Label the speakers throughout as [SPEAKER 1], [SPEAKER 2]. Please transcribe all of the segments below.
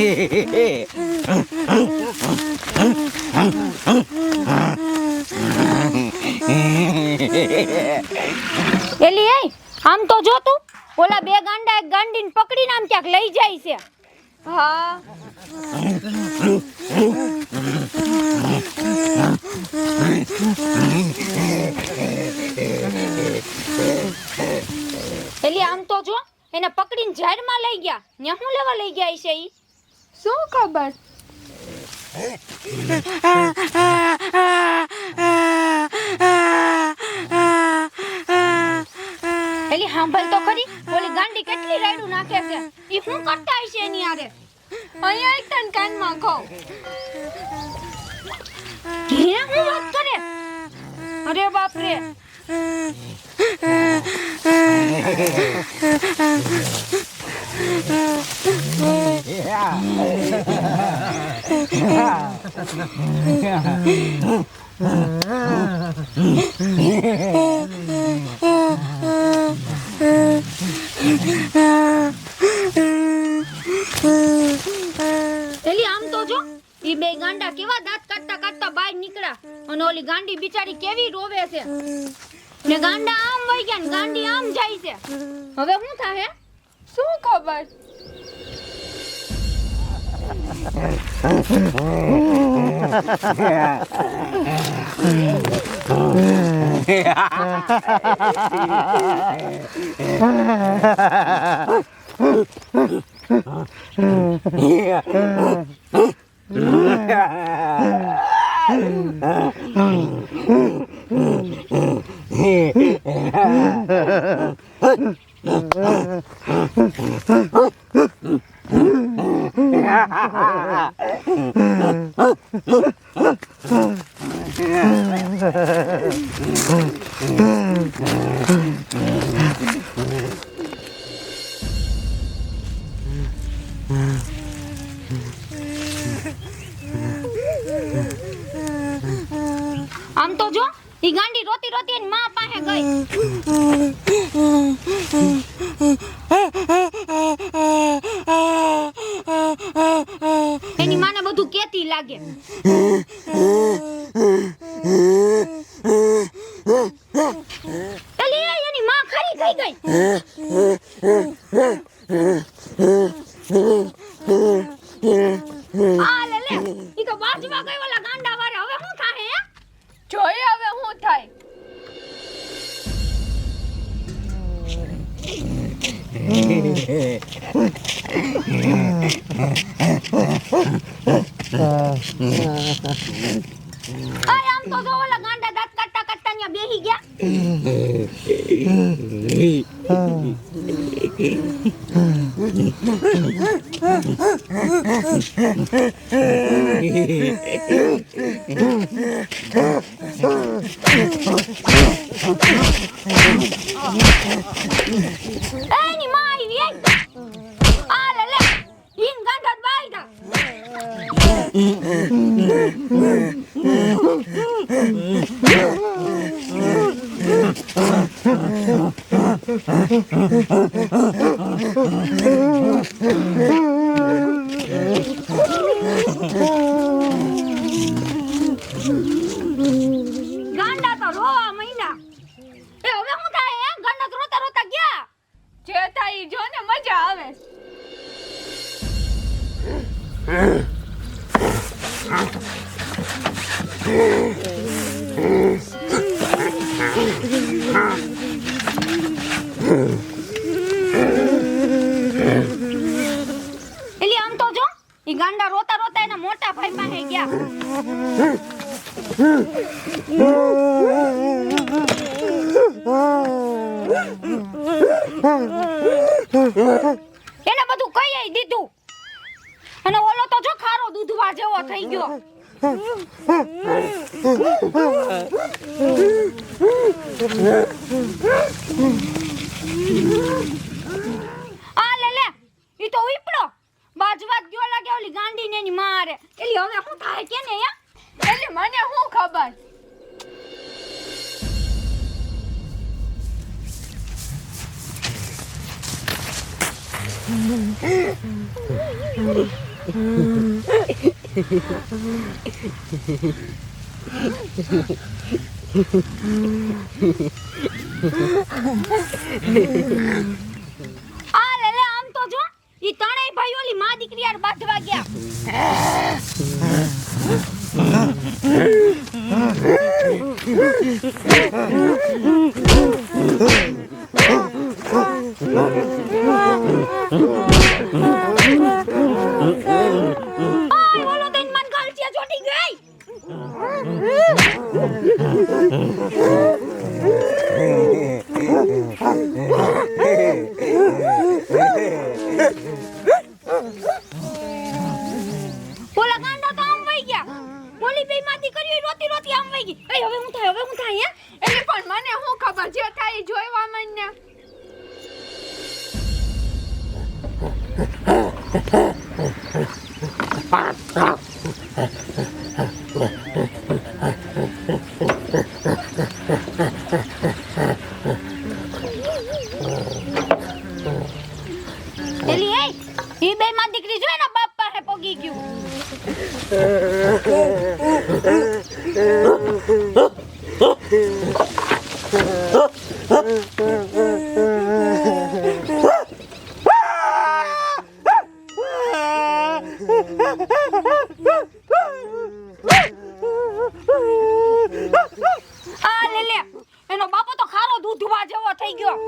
[SPEAKER 1] એલી એ આમ તો જો તું ઓલા બે ગાંડા એક ગાંડીને પકડીને આમ ક્યાંક લઈ જાય છે.
[SPEAKER 2] હા.
[SPEAKER 1] એલી આમ તો જો એને પકડીને ઝાડમાં લઈ ગયા. ન્યા શું લેવા લઈ ગયા છે ઈ?
[SPEAKER 2] શું ખબર?
[SPEAKER 1] એલી સાંભળ તો ખરી. ઓલી ગાંડી કેટલી રાયડું નાખે છે. ઈ શું કરતા હશે એની આરે
[SPEAKER 2] અહીંયા એક તન કાનમાં કહો
[SPEAKER 1] હે હું વાત કરે? અરે બાપ રે એલી આમ તો જો, ઈ બે ગાંડા કેવા દાંત કાઢતા કાઢતા બહાર નીકળ્યા. અને ઓલી ગાંડી બિચારી કેવી રોવે છે. ને ગાંડા આમ વઈ ગયા ને ગાંડી આમ જાય છે. હવે શું થાહે?
[SPEAKER 2] શું ખબર?
[SPEAKER 1] આમ તો જો ઈ ગાંડી રોતી રોતી માં પાસે ગઈ એની માને બધું કેતી લાગે એલી એ એની માં ખરી ગઈ ગઈ આ લે લે ઈ તો બાજુમાં ગઈ ઓલા ગાંડા વારે હવે શું થાહે હે
[SPEAKER 2] જોઈએ હવે શું થાય.
[SPEAKER 1] આમ તો જો ઓલા ગાંડા દાંત કાઢતા કાઢતા ત્યાં બેહી ગયા એની માં આવી એ આ લે લે ઈન ગાંડા બાઈ દા ગાંડા તો રોવા મહિના એ હવે શું થાય એ ગાંડા રોતા રોતા ગયા.
[SPEAKER 2] જે થાય જો ને મજા આવે.
[SPEAKER 1] એલી, આમ તો જો એ ગાંડા રોતા રોતા એના મોટા ભાઈ પાસે ગયા. એને બધું કઈ દીધું. અને ઓલો તો જો ખારો દૂધવા જેવો થઈ ગયો. આ લે લે. ઈ તો ઉપડો. બાજવા જ ગયો લાગે ઓલી ગાંડી ને એની મારે. એલી, હવે શું કે ને યા
[SPEAKER 2] એટલે મને શું ખબર?
[SPEAKER 1] આ લે લે આમ તો જો ઈ ત્રણેય ભાઈ ઓલી માં દીકરી યાર બાંધવા ગયા આ 哈哈 આ લે લે, એનો બાપો તો ખારો દૂધવા જેવો થઈ ગયો.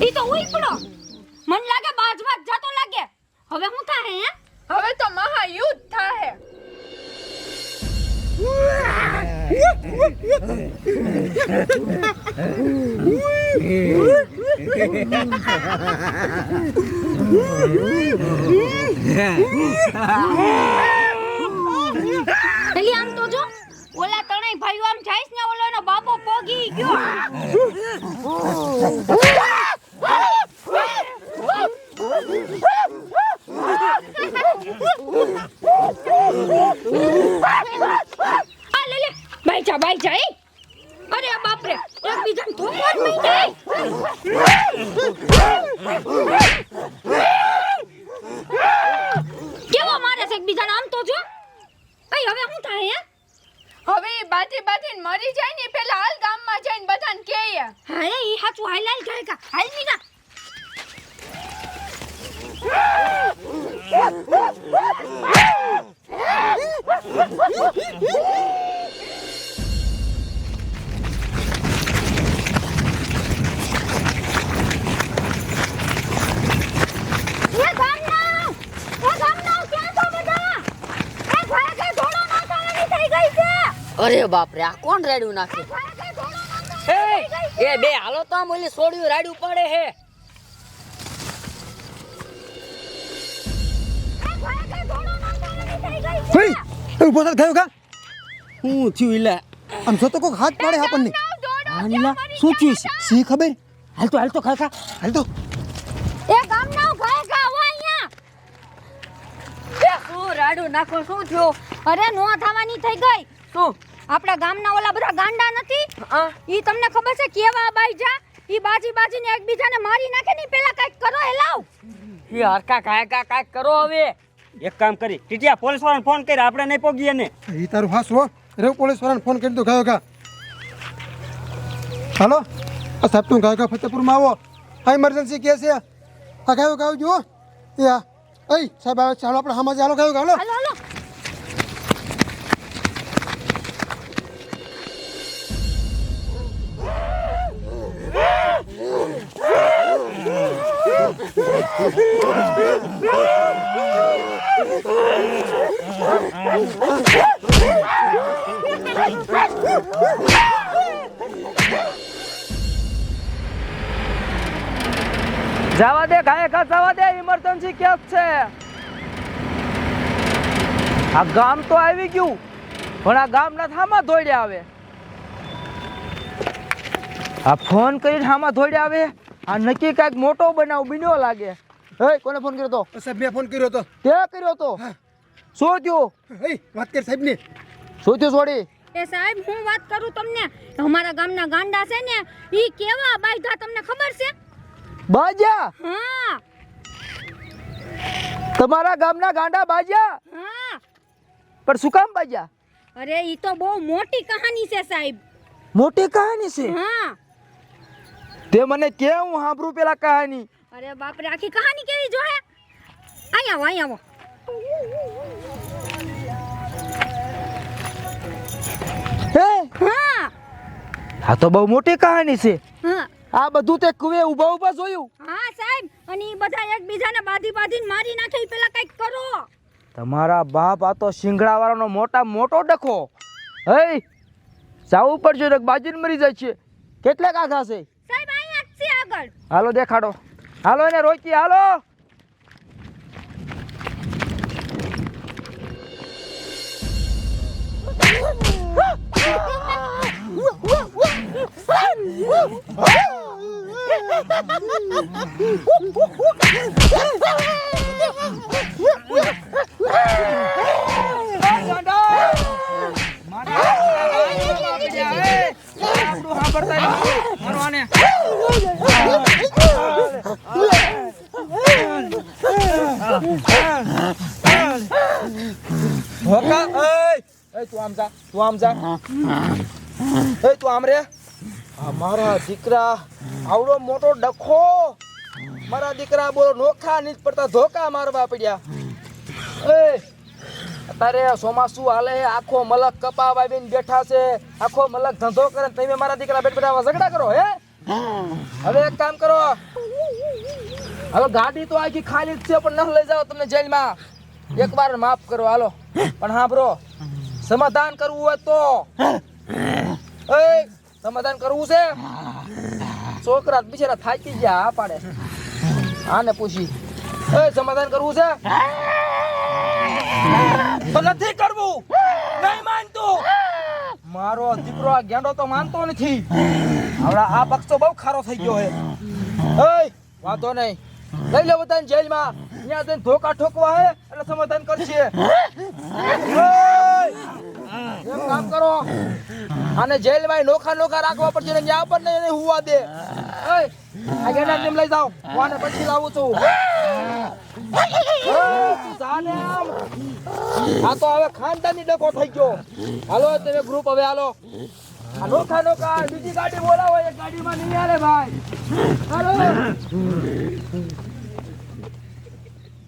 [SPEAKER 1] ઈ તો ઉઈપડો. મન લાગે બાજવા જતો લાગે. હવે હું થાય હે?
[SPEAKER 2] હવે તો મહાયુદ્ધ થાહે.
[SPEAKER 1] પેલી આમ તો જો ઓલા ત્રણેય ભાઈઓ આમ જાઈસ ને ઓલો એનો બાપો પોગી ગયો. Oh! અરે બાપ રે
[SPEAKER 3] આ કોણ રાડ્યું નાખે?
[SPEAKER 1] કે
[SPEAKER 3] એ બે હાલો તો આમ ઓલી સોડ્યું રાડ્યું પડે હે.
[SPEAKER 4] ઊભો કા?
[SPEAKER 3] હું થયું ઇલા
[SPEAKER 4] આમ જો તો કોક હાથ પાડે આપણને.
[SPEAKER 3] આનીલા શું થયું છે?
[SPEAKER 4] સી ખબર?
[SPEAKER 3] હાલ તો હાલ તો
[SPEAKER 4] હાલ તો.
[SPEAKER 1] એ કા આવો અહીંયા.
[SPEAKER 3] એ શું રાડ્યું નાખો શું થયું?
[SPEAKER 1] અરે નો થવાની થઈ ગઈ.
[SPEAKER 3] શું?
[SPEAKER 1] આપણા ગામના ઓલા બધા ગાંડા નથી? ઈ તમને ખબર છે કેવા બાઈ જા? ઈ બાજી બાજીને એકબીજાને મારી નાખે ની પેલા કંઈક કરો હેલાવ
[SPEAKER 3] ઈ હરકા કાયકા કાયક કરો હવે.
[SPEAKER 5] એક કામ કરી ટીટિયા પોલીસ વાળાને ફોન કરી આપણે નહીં પોગીએ ને.
[SPEAKER 4] એ તારું હાસ હો. રે પોલીસ વાળાને ફોન કરી દો ગયો કા હાલો. આ સાહેબ તું ગાયકા ફતેપુરમાં આવો. આ ઇમરજન્સી કેસ છે. આ ગયો ગાવ જુઓ એ આ. એ સાહેબ આવે ચાલો આપણે હામાં ચાલો ગયો હાલો.
[SPEAKER 6] કેસ છે. આ ગામ તો આવી ગયું પણ આ ગામના થામાં ધોડ્યા આવે. આ ફોન કરીને થામાં ધોડ્યા આવે આ નક્કી કાંઈક મોટો બનાવ બન્યો લાગે. હે કોને ફોન કર્યો તો?
[SPEAKER 4] સાહેબ મેં ફોન કર્યો તો
[SPEAKER 6] તે કર્યો તો? શું થયું?
[SPEAKER 4] એ વાત કર સાહેબની.
[SPEAKER 6] શું થયું છોડી?
[SPEAKER 1] એ સાહેબ હું વાત કરું તમને? અમારા ગામના ગાંડા છે ને ઈ કેવા બાયધા તમને ખબર છે?
[SPEAKER 6] બાજા
[SPEAKER 1] હા.
[SPEAKER 6] તમારા ગામના ગાંડા બાજ્યા?
[SPEAKER 1] હા.
[SPEAKER 6] પણ શું કામ બાજ્યા?
[SPEAKER 1] અરે ઈ તો બહુ મોટી કહાની છે સાહેબ.
[SPEAKER 6] મોટી કહાની છે?
[SPEAKER 1] હા.
[SPEAKER 6] તે મને કે હું સાંભળું પેલા કહાની?
[SPEAKER 1] અરે બાપરે આખી કહાની કેવી જો હે આવો અહીંયા આવો.
[SPEAKER 6] હે?
[SPEAKER 1] હા.
[SPEAKER 6] આ તો બહુ મોટી કહાની છે.
[SPEAKER 1] હા.
[SPEAKER 6] આ બધું તે કુવે ઊભા ઊભા જોયું.
[SPEAKER 1] હા સાહેબ. અને એ બધા એકબીજાને બાધી બાંધીને મારી નાખે પેલા કંઈક કરો.
[SPEAKER 6] તમારા બાપ આ તો શિંગડા વાળાનો મોટા મોટો ડખો. હે જાવું પડશે ને બાજીને મરી જાય છે. કેટલે આઘા છે?
[SPEAKER 1] સાહેબ અહીંયા જ છે આગળ.
[SPEAKER 6] હાલો દેખાડો. હાલો એને રોકી હાલો. હોકા એય એય તું આમ જા તું આમ જા. એય તું આમ રે? મારા દીકરા આવડો મોટો ડખો. મારા દીકરા બોલો, નોખા નીચ પડતા ધોકા મારવા પડ્યા. એય અત્યારે ચોમાસું હાલે આખો મલક કપા વાવીને બેઠા છે. આખો મલક ધંધો કરે તમે મારા દીકરા બેઠ બેઠા ઝઘડા કરો, હે? હવે એક કામ કરો. હવે ગાડી તો આખી ખાલી છે, પણ ન લઈ જાઓ તમને જેલમાં. એકવાર માફ કરો, હાલો. પણ હા બ્રો સમાધાન કરવું હોય તો. એ, સમાધાન કરવું છે? છોકરા બિચારા થાકી ગયા આ પાડે. આને પૂછી. એ, સમાધાન કરવું છે? નથી કરવું. નહીં માનતું. મારો દીકરો આ ગેંડો તો માનતો નથી. હમણાં આ બક્ષો બહુ ખારો થઈ ગયો હે એ, વાંધો નહીં. લઈ લે બધાને જેલમાં. ત્યાં જઈને ધોકા ઠોકવા હે, એટલે સમાધાન કરશે. કામ કરો. અને જેલભાઈ નોખા નોખા રાખવા પડશે ને ત્યાં પણ નહીં એને હુવા દે! આ ગેડા તેમ લઈ જાઓ? આને પછી લાવું છું. આ તો હવે ખાનદાની ડકો થઈ ગયો. હાલો, તમે ગ્રુપ હવે હાલો. નોખા નોખા, બીજી ગાડી બોલાવો, એક ગાડીમાં નહીં આવે ભાઈ. હાલો.